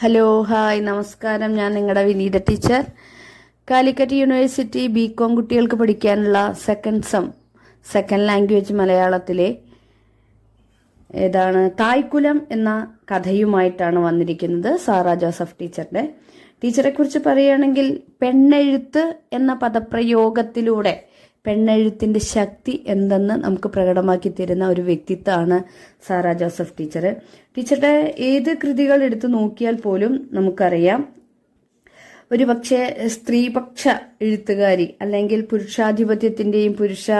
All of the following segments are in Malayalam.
ഹലോ ഹായ് നമസ്കാരം. ഞാൻ നിങ്ങളുടെ Vineetha teacher Calicut university B com കുട്ടികൾക്ക് പഠിക്കാനുള്ള സെക്കൻഡ് സം സെക്കൻഡ് ലാംഗ്വേജ് മലയാളത്തിലെ ഏതാണ് തായ്ക്കുലം എന്ന കഥയുമായിട്ടാണ് വന്നിരിക്കുന്നത് സാറ ജോസഫ് ടീച്ചറുടെ ടീച്ചറെ കുറിച്ച് പറയുകയാണെങ്കിൽ പെണ്ണെഴുത്ത് എന്ന പദപ്രയോഗത്തിലൂടെ പെണ്ണെഴുത്തിന്റെ ശക്തി എന്തെന്ന് നമുക്ക് പ്രകടമാക്കി തരുന്ന ഒരു വ്യക്തിത്വമാണ് സാറ ജോസഫ് ടീച്ചർ. ടീച്ചറുടെ ഏത് കൃതികൾ എടുത്തു നോക്കിയാൽ പോലും നമുക്കറിയാം. ഒരു പക്ഷേ സ്ത്രീപക്ഷ എഴുത്തുകാരി അല്ലെങ്കിൽ പുരുഷാധിപത്യത്തിന്റെയും പുരുഷ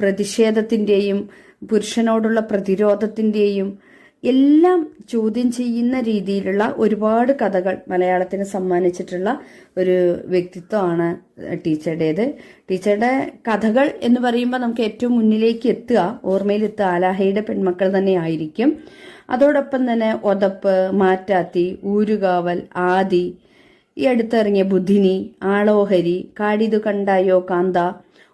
പ്രതിഷേധത്തിന്റെയും പുരുഷനോടുള്ള പ്രതിരോധത്തിന്റെയും എല്ലാം ചോദ്യം ചെയ്യുന്ന രീതിയിലുള്ള ഒരുപാട് കഥകൾ മലയാളത്തിന് സമ്മാനിച്ചിട്ടുള്ള ഒരു വ്യക്തിത്വമാണ് ടീച്ചറുടേത്. ടീച്ചറുടെ കഥകൾ എന്ന് പറയുമ്പോൾ നമുക്ക് ഏറ്റവും മുന്നിലേക്ക് എത്തുക ഓർമ്മയിലെത്തുക. ആലാഹയുടെ പെൺമക്കൾ തന്നെ ആയിരിക്കും. അതോടൊപ്പം തന്നെ ഒതപ്പ് മാറ്റാത്തി ഊരുകാവൽ ആദി ഈ അടുത്തിറങ്ങിയ ബുദ്ധിനി ആളോഹരി കാടിതു കണ്ടായോ കാന്ത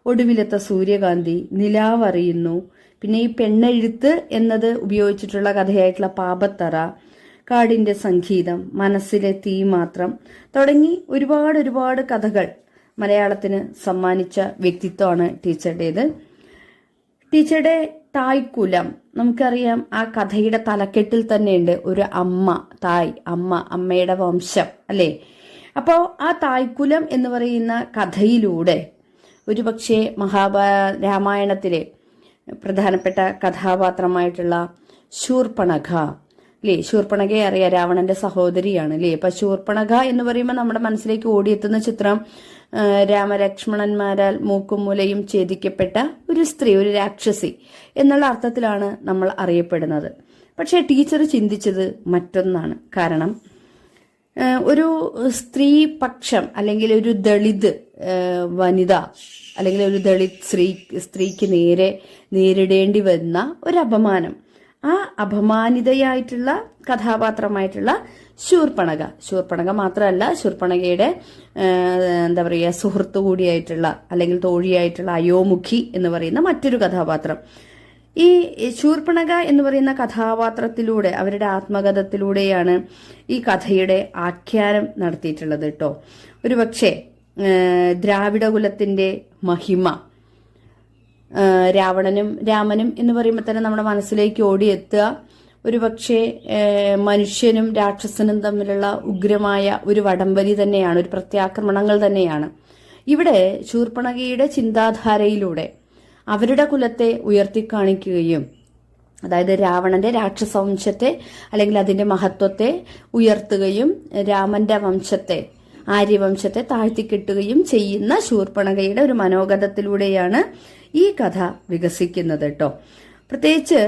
ഒടുവിലത്തെ സൂര്യകാന്തി നിലാവറിയുന്നു പിന്നെ ഈ പെണ്ണെഴുത്ത് എന്നത് ഉപയോഗിച്ചിട്ടുള്ള കഥയായിട്ടുള്ള പാപത്തറ കാടിന്റെ സംഗീതം മനസ്സിലെ തീ മാത്രം തുടങ്ങി ഒരുപാട് ഒരുപാട് കഥകൾ മലയാളത്തിന് സമ്മാനിച്ച വ്യക്തിത്വമാണ് ടീച്ചറുടേത്. ടീച്ചറുടെ തായ്ക്കുലം നമുക്കറിയാം ആ കഥയുടെ തലക്കെട്ടിൽ തന്നെയുണ്ട് ഒരു അമ്മ തായ് അമ്മ അമ്മയുടെ വംശം അല്ലേ? അപ്പോൾ ആ തായ്ക്കുലം എന്ന് പറയുന്ന കഥയിലൂടെ ഒരുപക്ഷെ മഹാഭാ രാമായണത്തിലെ പ്രധാനപ്പെട്ട കഥാപാത്രമായിട്ടുള്ള ശൂർപ്പണഖ അല്ലേ ശൂർപ്പണഖയെ അറിയാം. രാവണന്റെ സഹോദരിയാണ് അല്ലേ അപ്പൊ ശൂർപ്പണഖ എന്ന് പറയുമ്പോൾ നമ്മുടെ മനസ്സിലേക്ക് ഓടിയെത്തുന്ന ചിത്രം രാമലക്ഷ്മണന്മാരാൽ മൂക്കും മുലയും ഛേദിക്കപ്പെട്ട ഒരു സ്ത്രീ ഒരു രാക്ഷസി എന്നുള്ള അർത്ഥത്തിലാണ് നമ്മൾ അറിയപ്പെടുന്നത്. പക്ഷേ ടീച്ചർ ചിന്തിച്ചത് മറ്റൊന്നാണ്. കാരണം ഒരു സ്ത്രീ പക്ഷം അല്ലെങ്കിൽ ഒരു ദളിത് വനിത അല്ലെങ്കിൽ ഒരു ദളിത് സ്ത്രീ സ്ത്രീക്ക് നേരെ നേരിടേണ്ടി വന്ന ഒരു അപമാനം ആ അപമാനിതയായിട്ടുള്ള കഥാപാത്രമായിട്ടുള്ള ശൂർപ്പണക. ശൂർപ്പണക മാത്രമല്ല ശൂർപ്പണകയുടെ എന്താ പറയുക സുഹൃത്തു കൂടിയായിട്ടുള്ള അല്ലെങ്കിൽ തോഴിയായിട്ടുള്ള അയോമുഖി എന്ന് പറയുന്ന മറ്റൊരു കഥാപാത്രം. ഈ ശൂർപ്പണക എന്ന് പറയുന്ന കഥാപാത്രത്തിലൂടെ അവരുടെ ആത്മകഥത്തിലൂടെയാണ് ഈ കഥയുടെ ആഖ്യാനം നടത്തിയിട്ടുള്ളത് കേട്ടോ. ഒരുപക്ഷെ ദ്രാവിഡ കുലത്തിന്റെ മഹിമ രാവണനും രാമനും എന്ന് പറയുമ്പോൾ തന്നെ നമ്മുടെ മനസ്സിലേക്ക് ഓടിയെത്തുക ഒരുപക്ഷെ മനുഷ്യനും രാക്ഷസനും തമ്മിലുള്ള ഉഗ്രമായ ഒരു വടംവലി തന്നെയാണ് ഒരു പ്രത്യാക്രമണങ്ങൾ തന്നെയാണ്. ഇവിടെ ശൂർപ്പണകയുടെ ചിന്താധാരയിലൂടെ അവരുടെ കുലത്തെ ഉയർത്തിക്കാണിക്കുകയും അതായത് രാവണന്റെ രാക്ഷസ വംശത്തെ അല്ലെങ്കിൽ അതിന്റെ മഹത്വത്തെ ഉയർത്തുകയും രാമന്റെ വംശത്തെ ആര്യവംശത്തെ താഴ്ത്തിക്കെട്ടുകയും ചെയ്യുന്ന ശൂർപ്പണകയുടെ ഒരു മനോഗതത്തിലൂടെയാണ് ഈ കഥ വികസിക്കുന്നത് കേട്ടോ പ്രത്യേകിച്ച്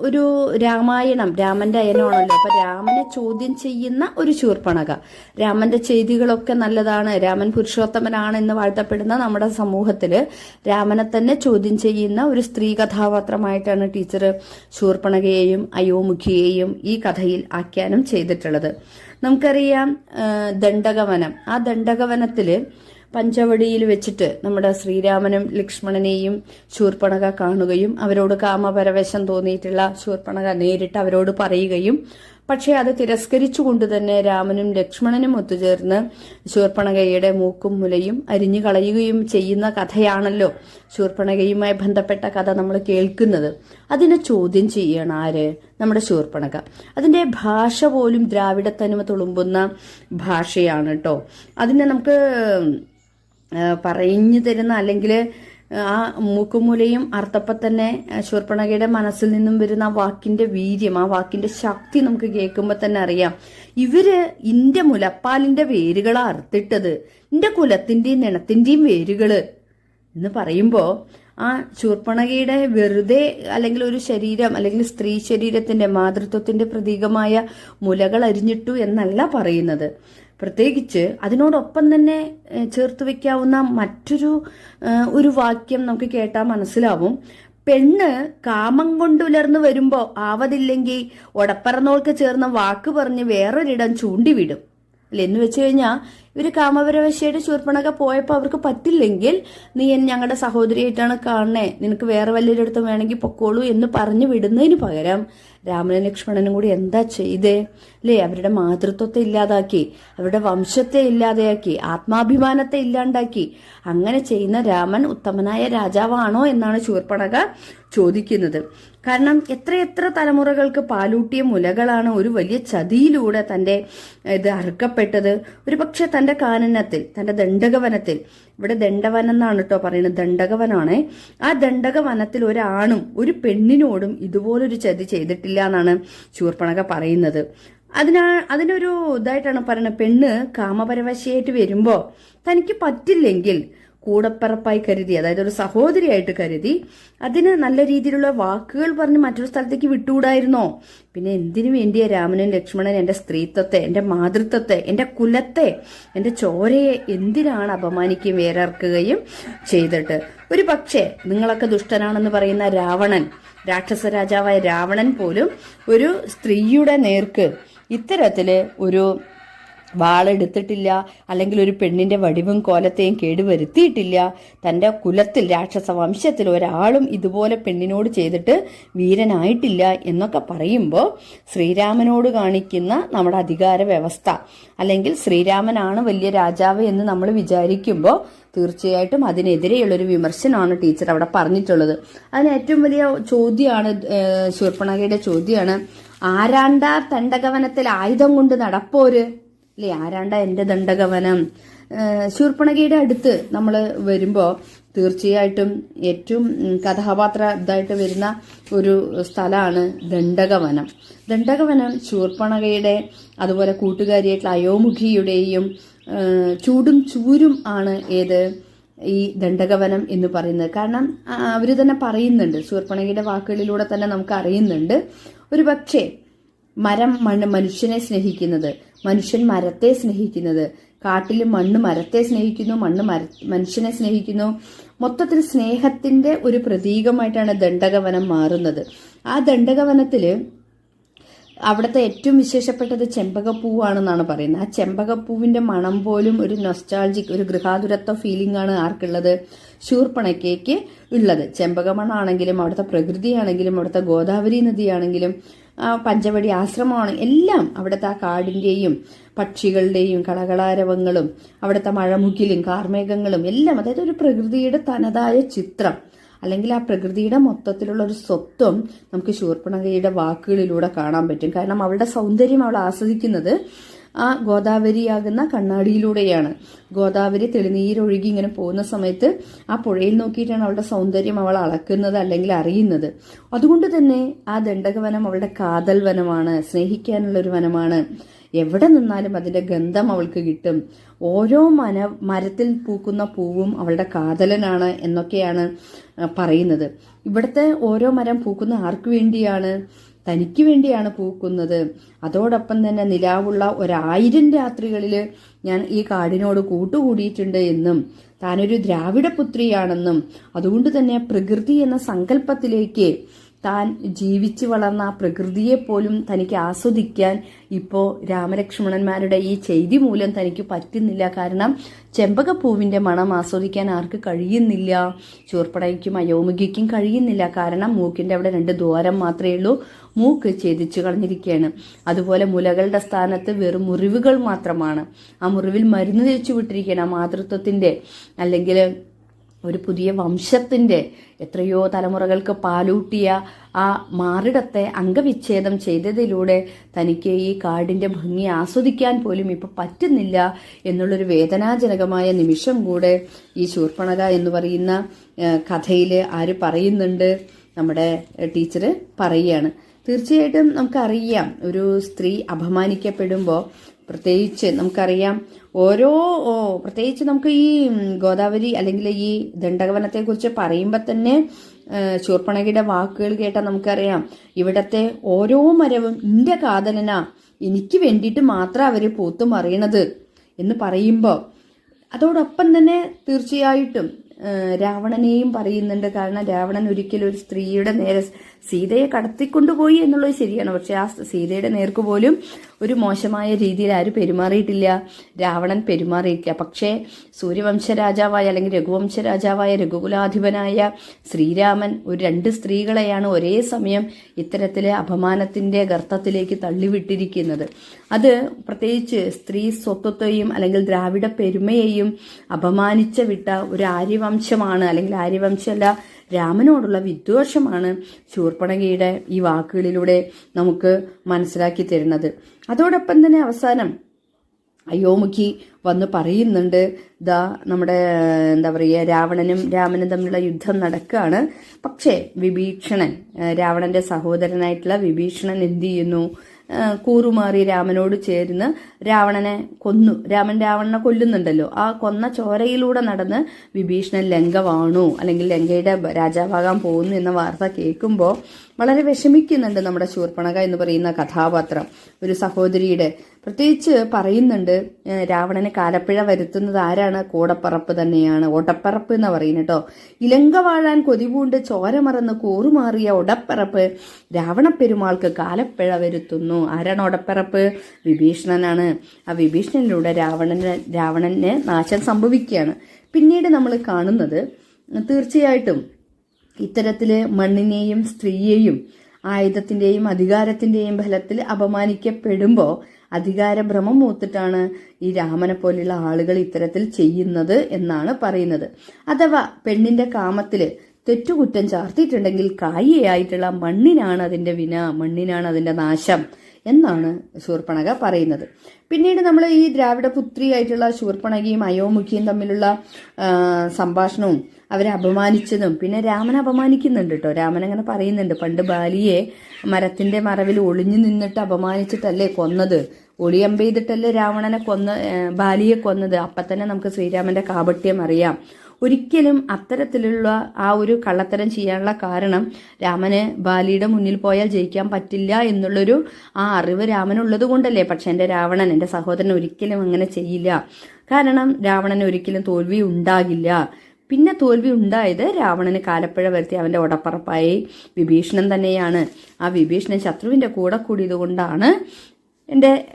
ഒരു രാമായണം രാമന്റെ അയനമാണല്ലോ. അപ്പൊ രാമനെ ചോദ്യം ചെയ്യുന്ന ഒരു ശൂർപ്പണക രാമന്റെ ചെയ്തികളൊക്കെ നല്ലതാണ്. രാമൻ പുരുഷോത്തമനാണ് എന്ന് വാഴ്ത്തപ്പെടുന്ന നമ്മുടെ സമൂഹത്തിൽ രാമനെ തന്നെ ചോദ്യം ചെയ്യുന്ന ഒരു സ്ത്രീ കഥാപാത്രമായിട്ടാണ് ടീച്ചർ ശൂർപ്പണകയെയും അയോമുഖിയെയും ഈ കഥയിൽ ആഖ്യാനം ചെയ്തിട്ടുള്ളത്. നമുക്കറിയാം ദണ്ഡകവനം. ആ ദണ്ഡകവനത്തിൽ പഞ്ചവടിയിൽ വെച്ചിട്ട് നമ്മുടെ ശ്രീരാമനും ലക്ഷ്മണനെയും ശൂർപ്പണക കാണുകയും അവരോട് കാമപരവശം തോന്നിയിട്ടുള്ള ശൂർപ്പണക നേരിട്ട് അവരോട് പറയുകയും പക്ഷേ അത് തിരസ്കരിച്ചുകൊണ്ട് തന്നെ രാമനും ലക്ഷ്മണനും ഒത്തുചേർന്ന് ശൂർപ്പണകയുടെ മൂക്കും മുലയും അരിഞ്ഞു കളയുകയും ചെയ്യുന്ന കഥയാണല്ലോ ശൂർപ്പണകയുമായി ബന്ധപ്പെട്ട കഥ നമ്മൾ കേൾക്കുന്നത്. അതിനെ ചോദ്യം ചെയ്യണം ആര്? നമ്മുടെ ശൂർപ്പണക. അതിന്റെ ഭാഷ പോലും ദ്രാവിഡത്തനിമ തുളുമ്പുന്ന ഭാഷയാണ് കേട്ടോ അതിനെ നമുക്ക് പറഞ്ഞു തരുന്ന അല്ലെങ്കിൽ ആ മൂക്കുമൂലയും അർത്ഥപ്പം തന്നെ ശൂർപ്പണകയുടെ മനസ്സിൽ നിന്നും വരുന്ന ആ വാക്കിന്റെ വീര്യം ആ വാക്കിന്റെ ശക്തി നമുക്ക് കേൾക്കുമ്പോൾ തന്നെ അറിയാം. ഇവർ ഇന്റെ മുലപ്പാലിന്റെ വേരുകളാ അറുത്തിട്ടത്. ഇന്റെ കുലത്തിന്റെയും നിണത്തിന്റെയും വേരുകൾ എന്ന് പറയുമ്പോ ആ ശൂർപ്പണകയുടെ വെറുതെ അല്ലെങ്കിൽ ഒരു ശരീരം അല്ലെങ്കിൽ സ്ത്രീ ശരീരത്തിന്റെ മാതൃത്വത്തിന്റെ പ്രതീകമായ മുലകൾ അരിഞ്ഞിട്ടു എന്നല്ല പറയുന്നത്. പ്രത്യേകിച്ച് അതിനോടൊപ്പം തന്നെ ചേർത്ത് വെക്കാവുന്ന മറ്റൊരു ഒരു വാക്യം നമുക്ക് കേട്ടാൽ മനസ്സിലാവും. പെണ്ണ് കാമം കൊണ്ടുലർന്നു വരുമ്പോൾ ആവതില്ലെങ്കിൽ ഒടപ്പറന്നോൾക്ക് ചേർന്ന വാക്ക് പറഞ്ഞ് വേറൊരിടം ചൂണ്ടിവിടും. അല്ലെ? എന്ന് വെച്ച് കഴിഞ്ഞാൽ ഇവർ കാമപരവശയായിട്ട് ശൂർപ്പണക പോയപ്പോൾ അവർക്ക് പറ്റില്ലെങ്കിൽ നീ ഞങ്ങളുടെ സഹോദരിയായിട്ടാണ് കാണണേ. നിനക്ക് വേറെ വല്ലൊരു അടുത്തും വേണമെങ്കിൽ പൊക്കോളൂ എന്ന് പറഞ്ഞു വിടുന്നതിന് പകരം രാമനും ലക്ഷ്മണനും കൂടി എന്താ ചെയ്തേ? അല്ലേ അവരുടെ മാതൃത്വത്തെ ഇല്ലാതാക്കി അവരുടെ വംശത്തെ ഇല്ലാതെയാക്കി ആത്മാഭിമാനത്തെ ഇല്ലാണ്ടാക്കി. അങ്ങനെ ചെയ്യുന്ന രാമൻ ഉത്തമനായ രാജാവാണോ എന്നാണ് ശൂർപ്പണക ചോദിക്കുന്നത്. കാരണം എത്രയെത്ര തലമുറകൾക്ക് പാലൂട്ടിയ മുലകളാണ് ഒരു വലിയ ചതിയിലൂടെ തന്റെ ഇത് അറുക്കപ്പെട്ടത്. ഒരു പക്ഷെ തന്റെ കാനനത്തിൽ തന്റെ ദണ്ഡകവനത്തിൽ. ഇവിടെ ദണ്ഡവനം എന്നാണ് കേട്ടോ പറയുന്നത്. ദണ്ഡകവനാണ്. ആ ദണ്ഡകവനത്തിൽ ഒരാണും ഒരു പെണ്ണിനോടും ഇതുപോലൊരു ചതി ചെയ്തിട്ടില്ല എന്നാണ് ശൂർപ്പണക പറയുന്നത്. അതിനാ അതിനൊരു ഇതായിട്ടാണ് പറയുന്നത്. പെണ്ണ് കാമപരവശയായിട്ട് വരുമ്പോ തനിക്ക് പറ്റില്ലെങ്കിൽ കൂടപ്പിറപ്പായി കരുതി അതായത് ഒരു സഹോദരിയായിട്ട് കരുതി അതിന് നല്ല രീതിയിലുള്ള വാക്കുകൾ പറഞ്ഞ് മറ്റൊരു സ്ഥലത്തേക്ക് വിട്ടുകൂടായിരുന്നോ? പിന്നെ എന്തിനു വേണ്ടിയാ രാമനും ലക്ഷ്മണൻ എന്റെ സ്ത്രീത്വത്തെ എന്റെ മാതൃത്വത്തെ എന്റെ കുലത്തെ എന്റെ ചോരയെ എന്തിനാണ് അപമാനിക്കുകയും വേരർക്കുകയും ചെയ്തിട്ട്? ഒരു പക്ഷേ നിങ്ങളൊക്കെ ദുഷ്ടനാണെന്ന് പറയുന്ന രാവണൻ രാക്ഷസ രാജാവായ രാവണൻ പോലും ഒരു സ്ത്രീയുടെ നേർക്ക് ഇത്തരത്തിൽ ഒരു വാളെടുത്തിട്ടില്ല അല്ലെങ്കിൽ ഒരു പെണ്ണിന്റെ വടിവും കോലത്തെയും കേടുവരുത്തിയിട്ടില്ല. തന്റെ കുലത്തിൽ രാക്ഷസ വംശത്തിൽ ഒരാളും ഇതുപോലെ പെണ്ണിനോട് ചെയ്തിട്ട് വീരനായിട്ടില്ല എന്നൊക്കെ പറയുമ്പോൾ ശ്രീരാമനോട് കാണിക്കുന്ന നമ്മുടെ അധികാര വ്യവസ്ഥ അല്ലെങ്കിൽ ശ്രീരാമനാണ് വലിയ രാജാവ് എന്ന് നമ്മൾ വിചാരിക്കുമ്പോൾ തീർച്ചയായിട്ടും അതിനെതിരെയുള്ളൊരു വിമർശനമാണ് ടീച്ചർ അവിടെ പറഞ്ഞിട്ടുള്ളത്. അതിന് ഏറ്റവും വലിയ ചോദ്യമാണ് ശൂർപ്പണകയുടെ ചോദ്യമാണ് ആരാണ്ടാർ തണ്ടകവനത്തിൽ ആയുധം കൊണ്ട് നടപ്പോര്? അല്ലേ? ആരാണ്ട എന്റെ ദണ്ഡകവനം? ശൂർപ്പണകയുടെ അടുത്ത് നമ്മൾ വരുമ്പോൾ തീർച്ചയായിട്ടും ഏറ്റവും കഥാപാത്ര ഇതായിട്ട് വരുന്ന ഒരു സ്ഥലമാണ് ദണ്ഡകവനം. ദണ്ഡകവനം ശൂർപ്പണകയുടെ അതുപോലെ കൂട്ടുകാരിയായിട്ടുള്ള അയോമുഖിയുടെയും ചൂടും ചൂരും ആണ് ഏത് ഈ ദണ്ഡകവനം എന്ന് പറയുന്നത്. കാരണം അവർ തന്നെ പറയുന്നുണ്ട്. ശൂർപ്പണകയുടെ വാക്കുകളിലൂടെ തന്നെ നമുക്ക് അറിയുന്നുണ്ട്. ഒരു പക്ഷേ മരം മണ്ണ് മനുഷ്യനെ സ്നേഹിക്കുന്നത്. മനുഷ്യൻ മരത്തെ സ്നേഹിക്കുന്നത്. കാട്ടിൽ മണ്ണ് മരത്തെ സ്നേഹിക്കുന്നു മണ്ണ് മര മനുഷ്യനെ സ്നേഹിക്കുന്നു. മൊത്തത്തിൽ സ്നേഹത്തിന്റെ ഒരു പ്രതീകമായിട്ടാണ് ദണ്ഡകവനം മാറുന്നത്. ആ ദണ്ഡകവനത്തിൽ അവിടുത്തെ ഏറ്റവും വിശേഷപ്പെട്ടത് ചെമ്പകപ്പൂവാണെന്നാണ് പറയുന്നത്. ആ ചെമ്പകപ്പൂവിന്റെ മണം പോലും ഒരു നൊസ്റ്റാൾജിക് ഒരു ഗൃഹാതുരത്വ ഫീലിംഗ് ആണ് ആർക്കുള്ളത്. ശൂർപ്പണക്കേക്ക് ഉള്ളത്. ചെമ്പകമണാണെങ്കിലും അവിടുത്തെ പ്രകൃതിയാണെങ്കിലും അവിടുത്തെ ഗോദാവരി നദിയാണെങ്കിലും പഞ്ചവടി ആശ്രമമാണ്. എല്ലാം അവിടുത്തെ ആ കാടിന്റെയും പക്ഷികളുടെയും കളകളാരവങ്ങളും അവിടുത്തെ മഴമുകിലും കാർമേഘങ്ങളും എല്ലാം അതായത് ഒരു പ്രകൃതിയുടെ തനതായ ചിത്രം. അല്ലെങ്കിൽ ആ പ്രകൃതിയുടെ മൊത്തത്തിലുള്ള ഒരു സ്വത്വം നമുക്ക് ശൂർപ്പണകയുടെ വാക്കുകളിലൂടെ കാണാൻ പറ്റും. കാരണം അവളുടെ സൗന്ദര്യം അവൾ ആസ്വദിക്കുന്നത് ആ ഗോദാവരിയാകുന്ന കണ്ണാടിയിലൂടെയാണ്. ഗോദാവരി തെളിനീരൊഴുകി ഇങ്ങനെ പോകുന്ന സമയത്ത് ആ പുഴയിൽ നോക്കിയിട്ടാണ് അവളുടെ സൗന്ദര്യം അവൾ അളക്കുന്നത് അല്ലെങ്കിൽ അറിയുന്നത്. അതുകൊണ്ട് തന്നെ ആ ദണ്ഡകവനം അവളുടെ കാതൽ വനമാണ് സ്നേഹിക്കാനുള്ള ഒരു വനമാണ്. എവിടെ നിന്നാലും അതിന്റെ ഗന്ധം അവൾക്ക് കിട്ടും. ഓരോ മന മരത്തിൽ പൂക്കുന്ന പൂവും അവളുടെ കാതലനാണ് എന്നൊക്കെയാണ് പറയുന്നത്. ഇവിടുത്തെ ഓരോ മരം പൂക്കുന്ന ആർക്കു വേണ്ടിയാണ്? തനിക്ക് വേണ്ടിയാണ് പൂക്കുന്നത്. അതോടൊപ്പം തന്നെ നിലാവുള്ള ഒരായിരം രാത്രികളിൽ ഞാൻ ഈ കാടിനോട് കൂട്ടുകൂടിയിട്ടുണ്ട് എന്നും താനൊരു ദ്രാവിഡ പുത്രിയാണെന്നും അതുകൊണ്ട് തന്നെ പ്രകൃതി എന്ന സങ്കല്പത്തിലേക്ക് താൻ ജീവിച്ചു വളർന്ന ആ പ്രകൃതിയെ പോലും തനിക്ക് ആസ്വദിക്കാൻ ഇപ്പോൾ രാമലക്ഷ്മണന്മാരുടെ ഈ ചെയ്തി മൂലം തനിക്ക് പറ്റുന്നില്ല. കാരണം ചെമ്പകപ്പൂവിന്റെ മണം ആസ്വദിക്കാൻ ആർക്ക് കഴിയുന്നില്ല. ചൂർപ്പടയ്ക്കും അയോമുഖിക്കും കഴിയുന്നില്ല. കാരണം മൂക്കിന്റെ അവിടെ രണ്ട് ദ്വാരം മാത്രമേ ഉള്ളൂ. മൂക്ക് ഛേദിച്ചു കളഞ്ഞിരിക്കുകയാണ്. അതുപോലെ മുലകളുടെ സ്ഥാനത്ത് വെറും മുറിവുകൾ മാത്രമാണ്. ആ മുറിവിൽ മരുന്ന് തേച്ചു വിട്ടിരിക്കുകയാണ് ആ മാതൃത്വത്തിന്റെ അല്ലെങ്കിൽ ഒരു പുതിയ വംശത്തിന്റെ എത്രയോ തലമുറകൾക്ക് പാലൂട്ടിയ ആ മാറിടത്തെ അംഗവിച്ഛേദം ചെയ്തതിലൂടെ തനിക്ക് ഈ കാടിന്റെ ഭംഗി ആസ്വദിക്കാൻ പോലും ഇപ്പൊ പറ്റുന്നില്ല എന്നുള്ളൊരു വേദനാജനകമായ നിമിഷം കൂടെ ഈ ശൂർപ്പണക എന്ന് പറയുന്ന കഥയിൽ ആര് പറയുന്നുണ്ട് നമ്മുടെ ടീച്ചർ പറയുകയാണ്. തീർച്ചയായിട്ടും നമുക്കറിയാം. ഒരു സ്ത്രീ അപമാനിക്കപ്പെടുമ്പോൾ പ്രത്യേകിച്ച് നമുക്കറിയാം ഓരോ പ്രത്യേകിച്ച് നമുക്ക് ഈ ഗോദാവരി അല്ലെങ്കിൽ ഈ ദണ്ഡകവനത്തെ കുറിച്ച് പറയുമ്പോൾ തന്നെ ചൂർപ്പണകിയുടെ വാക്കുകൾ കേട്ടാൽ നമുക്കറിയാം. ഇവിടത്തെ ഓരോ മരവും ഇന്റെ കാതലനാ. എനിക്ക് വേണ്ടിയിട്ട് മാത്രം അവർ പൂത്തു മറിയണത് എന്ന് പറയുമ്പോൾ അതോടൊപ്പം തന്നെ തീർച്ചയായിട്ടും രാവണനെയും പറയുന്നുണ്ട്. കാരണം രാവണൻ ഒരിക്കലും ഒരു സ്ത്രീയുടെ നേരെ സീതയെ കടത്തിക്കൊണ്ടുപോയി എന്നുള്ളത് ശരിയാണ്. പക്ഷെ ആ സീതയുടെ നേർക്ക് പോലും ഒരു മോശമായ രീതിയിൽ ആരും പെരുമാറിയിട്ടില്ല. രാവണൻ പെരുമാറിയിട്ടില്ല പക്ഷേ സൂര്യവംശ രാജാവായ അല്ലെങ്കിൽ രഘുവംശ രാജാവായ രഘുകുലാധിപനായ ശ്രീരാമൻ ഒരു രണ്ട് സ്ത്രീകളെയാണ് ഒരേ സമയം ഇത്തരത്തിലെ അപമാനത്തിന്റെ ഗർത്തത്തിലേക്ക് തള്ളിവിട്ടിരിക്കുന്നത്. അത് പ്രത്യേകിച്ച് സ്ത്രീ സ്വത്വത്തെയും അല്ലെങ്കിൽ ദ്രാവിഡ പെരുമയെയും അപമാനിച്ച വിട്ട ഒരു ആര്യവംശമാണ്. അല്ലെങ്കിൽ ആര്യവംശമല്ല രാമനോടുള്ള വിദ്വേഷമാണ് ശൂർപ്പണകിയുടെ ഈ വാക്കുകളിലൂടെ നമുക്ക് മനസ്സിലാക്കി തരുന്നത്. അതോടൊപ്പം തന്നെ അവസാനം അയോമുഖി വന്ന് പറയുന്നുണ്ട് ദാ നമ്മുടെ എന്താ പറയുക രാവണനും രാമനും തമ്മിലുള്ള യുദ്ധം നടക്കുകയാണ്. പക്ഷേ വിഭീഷണൻ രാവണന്റെ സഹോദരനായിട്ടുള്ള വിഭീഷണൻ എന്ത് ചെയ്യുന്നു? കൂറുമാറി രാമനോട് ചേർന്ന് രാവണനെ കൊന്നു. രാമൻ രാവണനെ കൊല്ലുന്നുണ്ടല്ലോ. ആ കൊന്ന ചോരയിലൂടെ നടന്ന് വിഭീഷണൻ ലങ്ക വാണു അല്ലെങ്കിൽ ലങ്കയുടെ രാജാവാകാൻ പോകുന്നു എന്ന വാർത്ത കേൾക്കുമ്പോൾ വളരെ വിഷമിക്കുന്നുണ്ട് നമ്മുടെ ശൂർപ്പണക എന്ന് പറയുന്ന കഥാപാത്രം. ഒരു സഹോദരിയുടെ പ്രത്യേകിച്ച് പറയുന്നുണ്ട് രാവണനെ കാലപ്പിഴ വരുത്തുന്നത് ആരാണ്? കൂടപ്പറപ്പ് തന്നെയാണ്. ഒടപ്പറപ്പ് എന്ന് പറയുന്നത് കേട്ടോ ഇലങ്ക വാഴാൻ കൊതിപൂണ്ട് ചോര മറന്ന് കൂറുമാറിയ ഒടപ്പറപ്പ് രാവണപ്പെരുമാൾക്ക് കാലപ്പിഴ വരുത്തുന്നു. ആരാണ് ഒടപ്പറപ്പ് വിഭീഷണനാണ്. ആ വിഭീഷണനിലൂടെ രാവണന് രാവണന് നാശം സംഭവിക്കുകയാണ്. പിന്നീട് നമ്മൾ കാണുന്നത് തീർച്ചയായിട്ടും ഇത്തരത്തിൽ മണ്ണിനെയും സ്ത്രീയെയും ആയുധത്തിന്റെയും അധികാരത്തിന്റെയും ഫലത്തിൽ അപമാനിക്കപ്പെടുമ്പോൾ അധികാരഭ്രമം മൂത്തിട്ടാണ് ഈ രാമനെ പോലെയുള്ള ആളുകൾ ഇത്തരത്തിൽ ചെയ്യുന്നത് എന്നാണ് പറയുന്നത്. അഥവാ പെണ്ണിന്റെ കാമത്തിൽ തെറ്റുകുറ്റം ചാർത്തിയിട്ടുണ്ടെങ്കിൽ കായിയായിട്ടുള്ള മണ്ണിനാണ് അതിന്റെ വിന മണ്ണിനാണ് അതിന്റെ നാശം. എന്നാണ് ശൂർപ്പണക പറയുന്നത്. പിന്നീട് നമ്മൾ ഈ ദ്രാവിഡ പുത്രിയായിട്ടുള്ള ശൂർപ്പണകയും അയോമുഖിയും തമ്മിലുള്ള സംഭാഷണവും അവരെ അപമാനിച്ചതും പിന്നെ രാമൻ അപമാനിക്കുന്നുണ്ട് കേട്ടോ രാമൻ അങ്ങനെ പറയുന്നുണ്ട് പണ്ട് ബാലിയെ മരത്തിന്റെ മറവിൽ ഒളിഞ്ഞു നിന്നിട്ട് അപമാനിച്ചിട്ടല്ലേ കൊന്നത്? ഒളിയമ്പെയ്തിട്ടല്ലേ രാവണനെ കൊന്ന ബാലിയെ കൊന്നത്? അപ്പൊ തന്നെ നമുക്ക് ശ്രീരാമന്റെ കാപട്യം അറിയാം. ഒരിക്കലും അത്തരത്തിലുള്ള ആ ഒരു കള്ളത്തരം ചെയ്യാനുള്ള കാരണം രാമന് ബാലിയുടെ മുന്നിൽ പോയാൽ ജയിക്കാൻ പറ്റില്ല എന്നുള്ളൊരു ആ അറിവ് രാമനുള്ളത് കൊണ്ടല്ലേ. പക്ഷെ എന്റെ രാവണൻ എന്റെ സഹോദരൻ ഒരിക്കലും അങ്ങനെ ചെയ്യില്ല. കാരണം രാവണന് ഒരിക്കലും തോൽവി ഉണ്ടാകില്ല. പിന്നെ തോൽവി ഉണ്ടായത് രാവണന് കാലപ്പുഴ വരുത്തി അവന്റെ ഉടപ്പറപ്പായി. വിഭീഷണൻ തന്നെയാണ്. ആ വിഭീഷണൻ ശത്രുവിന്റെ കൂടെ കൂടിയത് കൊണ്ടാണ് എന്റെ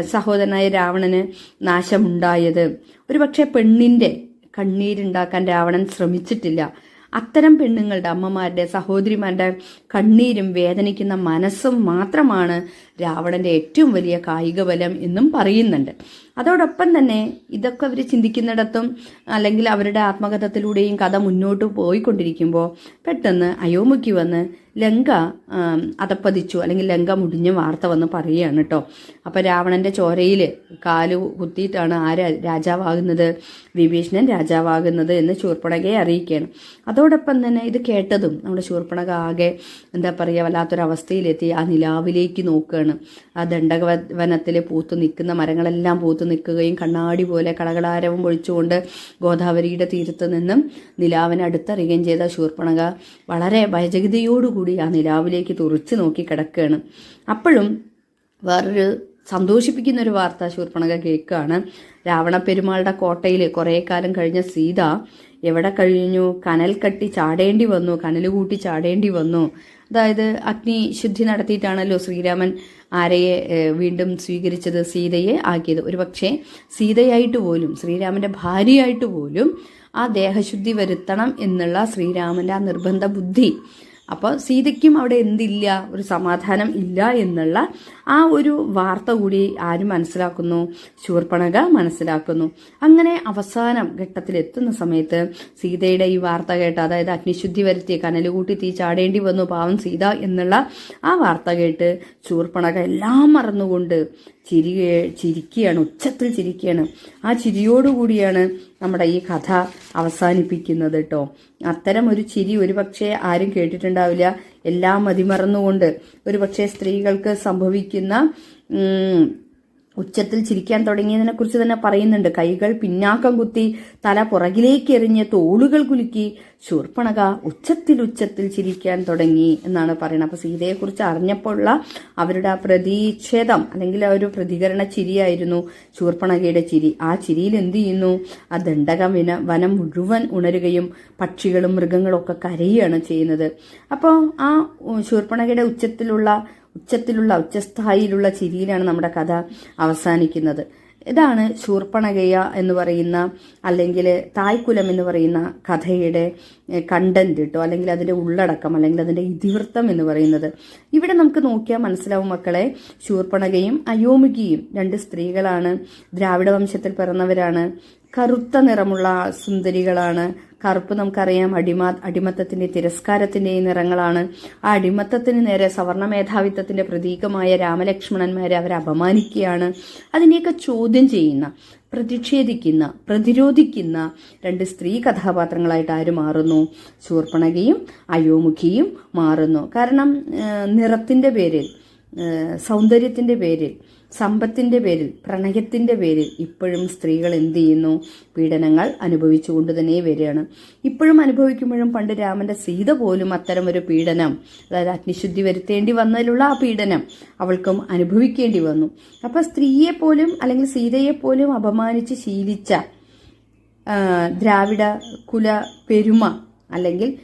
സഹോദരനായ രാവണന് നാശമുണ്ടായത്. ഒരു പക്ഷേ പെണ്ണിന്റെ കണ്ണീരുണ്ടാക്കാൻ രാവണൻ ശ്രമിച്ചിട്ടില്ല. അത്തരം പെണ്ണുങ്ങളുടെ അമ്മമാരുടെ സഹോദരിമാരുടെ കണ്ണീരും വേദനിക്കുന്ന മനസ്സും മാത്രമാണ് രാവണന്റെ ഏറ്റവും വലിയ കായിക ബലം എന്നും പറയുന്നുണ്ട്. അതോടൊപ്പം തന്നെ ഇതൊക്കെ അവർ ചിന്തിക്കുന്നിടത്തും അല്ലെങ്കിൽ അവരുടെ ആത്മകഥത്തിലൂടെയും കഥ മുന്നോട്ട് പോയിക്കൊണ്ടിരിക്കുമ്പോൾ പെട്ടെന്ന് അയോമുക്കി വന്ന് ലങ്ക ആം, അതപ്പതിച്ചു. അല്ലെങ്കിൽ ലങ്ക മുടിഞ്ഞ വാർത്ത വന്ന് പറയുകയാണ് കേട്ടോ അപ്പം രാവണന്റെ ചോരയിൽ കാൽ കുത്തിയിട്ടാണ് ആര് രാജാവാകുന്നത്? വിഭീഷണൻ രാജാവാകുന്നത് എന്ന് ശൂർപ്പണകയെ അറിയിക്കുകയാണ്. അതോടൊപ്പം തന്നെ ഇത് കേട്ടതും നമ്മുടെ ശൂർപ്പണക ആകെ എന്താ പറയുക വല്ലാത്തൊരവസ്ഥയിലെത്തി ആ നിലാവിലേക്ക് നോക്കുകയാണ്. ആ ദണ്ഡക ദണ്ഡകവനത്തിൽ പൂത്തു നിൽക്കുന്ന മരങ്ങളെല്ലാം പൂത്തു നിൽക്കുകയും കണ്ണാടി പോലെ കളകളാരവും പൊഴിച്ചുകൊണ്ട് ഗോദാവരിയുടെ തീരത്ത് നിന്നും നിലാവിനെ അടുത്തറിയുകയും ചെയ്ത ശൂർപ്പണക വളരെ ഭയജഗതിയോടുകൂടി ആ നിലാവിലേക്ക് തുറച്ചു നോക്കി കിടക്കുകയാണ്. അപ്പോഴും വേറൊരു സന്തോഷിപ്പിക്കുന്ന ഒരു വാർത്ത ശൂർപ്പണക കേൾക്കുകയാണ്. രാവണ പെരുമാളുടെ കോട്ടയിൽ കുറേ കാലം കഴിഞ്ഞ സീത എവിടെ കഴിഞ്ഞു? കനൽ കട്ടി ചാടേണ്ടി വന്നു കനൽ കൂട്ടി ചാടേണ്ടി വന്നു. അതായത് അഗ്നി ശുദ്ധി നടത്തിയിട്ടാണല്ലോ ശ്രീരാമൻ ആരയെ വീണ്ടും സ്വീകരിച്ചത്? സീതയെ ആക്കിയത്. ഒരു പക്ഷേ സീതയായിട്ട് പോലും ശ്രീരാമന്റെ ഭാര്യയായിട്ട് പോലും ആ ദേഹശുദ്ധി വരുത്തണം എന്നുള്ള ശ്രീരാമന്റെ ആ നിർബന്ധ ബുദ്ധി അപ്പോൾ സീതയ്ക്കും അവിടെ എന്തില്ല? ഒരു സമാധാനം ഇല്ല എന്നുള്ള ആ ഒരു വാർത്ത കൂടി ആര് മനസ്സിലാക്കുന്നു? ശൂർപ്പണക മനസ്സിലാക്കുന്നു. അങ്ങനെ അവസാനം ഘട്ടത്തിൽ എത്തുന്ന സമയത്ത് സീതയുടെ ഈ വാർത്ത കേട്ട് അതായത് അഗ്നിശുദ്ധി വരുത്തി കനലുകൂട്ടി തീ ചാടേണ്ടി വന്നു പാവം സീത എന്നുള്ള ആ വാർത്ത കേട്ട് ശൂർപ്പണക എല്ലാം മറന്നുകൊണ്ട് ചിരി ചിരിക്കുകയാണ് ഉച്ചത്തിൽ ചിരിക്കുകയാണ്. ആ ചിരിയോടുകൂടിയാണ് നമ്മുടെ ഈ കഥ അവസാനിപ്പിക്കുന്നത് കേട്ടോ അത്തരം ഒരു ചിരി ഒരുപക്ഷെ ആരും കേട്ടിട്ടുണ്ടാവില്ല. എല്ലാം മതിമറന്നുകൊണ്ട് ഒരുപക്ഷെ സ്ത്രീകൾക്ക് സംഭവിക്കുന്ന ഉച്ചത്തിൽ ചിരിക്കാൻ തുടങ്ങിയതിനെ കുറിച്ച് തന്നെ പറയുന്നുണ്ട്. കൈകൾ പിന്നാക്കം കുത്തി തല പുറകിലേക്ക് എറിഞ്ഞ് തോളുകൾ കുലുക്കി ശൂർപ്പണക ഉച്ചത്തിൽ ഉച്ചത്തിൽ ചിരിക്കാൻ തുടങ്ങി എന്നാണ് പറയുന്നത്. അപ്പൊ സീതയെക്കുറിച്ച് അറിഞ്ഞപ്പോഴുള്ള അവരുടെ ആ പ്രതിഷേധം അല്ലെങ്കിൽ ആ ഒരു പ്രതികരണ ചിരിയായിരുന്നു ശൂർപ്പണകയുടെ ചിരി. ആ ചിരിയിൽ എന്ത് ചെയ്യുന്നു? ആ ദണ്ഡക വിന മുഴുവൻ ഉണരുകയും പക്ഷികളും മൃഗങ്ങളും ഒക്കെ കരയുകയാണ് ചെയ്യുന്നത്. അപ്പോൾ ആ ശൂർപ്പണകയുടെ ഉച്ചത്തിലുള്ള ഉച്ചത്തിലുള്ള ഉച്ചസ്ഥായിയിലുള്ള ചിരിയിലാണ് നമ്മുടെ കഥ അവസാനിക്കുന്നത്. ഇതാണ് ശൂർപ്പണകയ എന്ന് പറയുന്ന അല്ലെങ്കിൽ തായ്ക്കുലം എന്ന് പറയുന്ന കഥയുടെ കണ്ടന്റ് കേട്ടോ അല്ലെങ്കിൽ അതിന്റെ ഉള്ളടക്കം അല്ലെങ്കിൽ അതിന്റെ ഇതിവൃത്തം എന്ന് പറയുന്നത്. ഇവിടെ നമുക്ക് നോക്കിയാൽ മനസ്സിലാവും മക്കളെ ശൂർപ്പണകയും അയോമുകിയും രണ്ട് സ്ത്രീകളാണ്. ദ്രാവിഡ വംശത്തിൽ പിറന്നവരാണ്. കറുത്ത നിറമുള്ള സുന്ദരികളാണ്. കറുപ്പ് നമുക്കറിയാം അടിമ അടിമത്തത്തിന്റെ തിരസ്കാരത്തിന്റെയും നിറങ്ങളാണ്. ആ അടിമത്തത്തിന് നേരെ സവർണ മേധാവിത്വത്തിന്റെ പ്രതീകമായ രാമലക്ഷ്മണന്മാരെ അവരെ അപമാനിക്കുകയാണ്. അതിനെയൊക്കെ ചോദ്യം ചെയ്യുന്ന പ്രതിഷേധിക്കുന്ന പ്രതിരോധിക്കുന്ന രണ്ട് സ്ത്രീ കഥാപാത്രങ്ങളായിട്ട് ആര് മാറുന്നു? ശൂർപ്പണകയും അയോമുഖിയും മാറുന്നു. കാരണം നിറത്തിന്റെ പേരിൽ സൗന്ദര്യത്തിന്റെ പേരിൽ സമ്പത്തിന്റെ പേരിൽ പ്രണയത്തിന്റെ പേരിൽ ഇപ്പോഴും സ്ത്രീകൾ എന്ത് ചെയ്യുന്നു? പീഡനങ്ങൾ അനുഭവിച്ചുകൊണ്ട് തന്നെ വരികയാണ്. ഇപ്പോഴും അനുഭവിക്കുമ്പോഴും പണ്ട് രാമന്റെ സീത പോലും അത്തരം ഒരു പീഡനം അതായത് അഗ്നിശുദ്ധി വരുത്തേണ്ടി വന്നതിലുള്ള ആ പീഡനം അവൾക്കും അനുഭവിക്കേണ്ടി വന്നു. അപ്പൊ സ്ത്രീയെ പോലും അല്ലെങ്കിൽ സീതയെ പോലും അപമാനിച്ച് ശീലിച്ച ദ്രാവിഡ കുല പെരുമ അല്ലെങ്കിൽ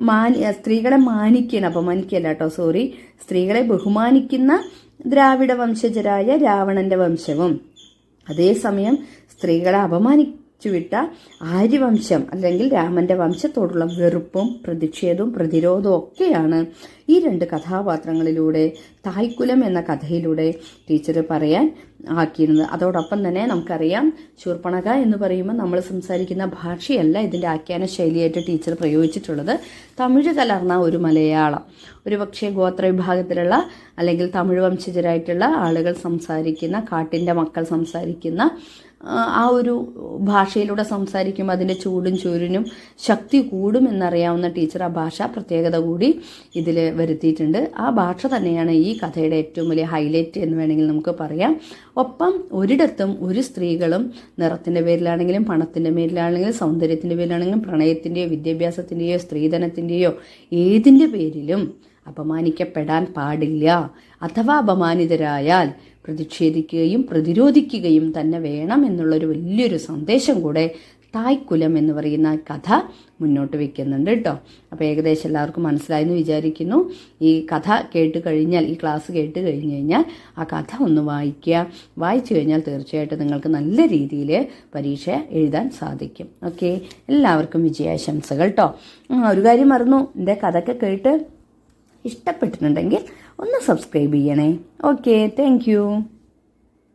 മാനി സ്ത്രീകളെ മാനിക്കണം അപമാനിക്കല്ല കേട്ടോ സോറി സ്ത്രീകളെ ബഹുമാനിക്കുന്ന ദ്രാവിഡ വംശജരായ രാവണന്റെ വംശവും. അതേസമയം സ്ത്രീകളെ അപമാനിച്ചു വിട്ട ആര്യവംശം അല്ലെങ്കിൽ രാമന്റെ വംശത്തോടുള്ള വെറുപ്പും പ്രതിഷേധവും പ്രതിരോധവും ഒക്കെയാണ് ഈ രണ്ട് കഥാപാത്രങ്ങളിലൂടെ തായ്ക്കുലം എന്ന കഥയിലൂടെ ടീച്ചർ പറയാൻ ആക്കിയിരുന്നത്. അതോടൊപ്പം തന്നെ നമുക്കറിയാം ശൂർപ്പണക എന്ന് പറയുമ്പോൾ നമ്മൾ സംസാരിക്കുന്ന ഭാഷയല്ല ഇതിന്റെ ആഖ്യാന ശൈലിയായിട്ട് ടീച്ചർ പ്രയോഗിച്ചിട്ടുള്ളത്. തമിഴ് കലർന്ന ഒരു മലയാളം. ഒരു പക്ഷേ ഗോത്ര വിഭാഗത്തിലുള്ള അല്ലെങ്കിൽ തമിഴ് വംശജരായിട്ടുള്ള ആളുകൾ സംസാരിക്കുന്ന കാട്ടിന്റെ മക്കൾ സംസാരിക്കുന്ന ആ, ഒരു ഭാഷയിലൂടെ സംസാരിക്കുമ്പോൾ അതിന്റെ ചൂടും ചൂരിനും ശക്തി കൂടും എന്നറിയാവുന്ന ടീച്ചർ ആ ഭാഷ പ്രത്യേകത കൂടി ഇതിൽ വരുത്തിയിട്ടുണ്ട്. ആ ഭാഷ തന്നെയാണ് ഈ കഥയുടെ ഏറ്റവും വലിയ ഹൈലൈറ്റ് എന്ന് വേണമെങ്കിൽ നമുക്ക് പറയാം. ഒപ്പം ഒരിടത്തും ഒരു സ്ത്രീകളും നിറത്തിന്റെ പേരിലാണെങ്കിലും പണത്തിന്റെ പേരിലാണെങ്കിലും സൗന്ദര്യത്തിന്റെ പേരിലാണെങ്കിലും പ്രണയത്തിന്റെയോ വിദ്യാഭ്യാസത്തിന്റെയോ സ്ത്രീധനത്തിന്റെയോ ഏതിന്റെ പേരിലും അപമാനിക്കപ്പെടാൻ പാടില്ല. അഥവാ അപമാനിതരായാൽ പ്രതിഷേധിക്കുകയും പ്രതിരോധിക്കുകയും തന്നെ വേണം എന്നുള്ളൊരു വലിയൊരു സന്ദേശം കൂടെ തായ്ക്കുലം എന്ന് പറയുന്ന കഥ മുന്നോട്ട് വെക്കുന്നുണ്ട് കേട്ടോ. അപ്പോൾ ഏകദേശം എല്ലാവർക്കും മനസ്സിലായെന്ന് വിചാരിക്കുന്നു. ഈ കഥ കേട്ട് കഴിഞ്ഞാൽ ഈ ക്ലാസ് കേട്ട് കഴിഞ്ഞ് കഴിഞ്ഞാൽ ആ കഥ ഒന്ന് വായിക്കുക. വായിച്ചു കഴിഞ്ഞാൽ തീർച്ചയായിട്ടും നിങ്ങൾക്ക് നല്ല രീതിയിൽ പരീക്ഷ എഴുതാൻ സാധിക്കും. ഓക്കെ? എല്ലാവർക്കും വിജയാശംസകൾ കേട്ടോ. ഒരു കാര്യം മറന്നു. എന്റെ കഥയൊക്കെ കേട്ട് ഇഷ്ടപ്പെട്ടിട്ടുണ്ടെങ്കിൽ ഒന്ന് സബ്സ്ക്രൈബ് ചെയ്യണേ. Okay thank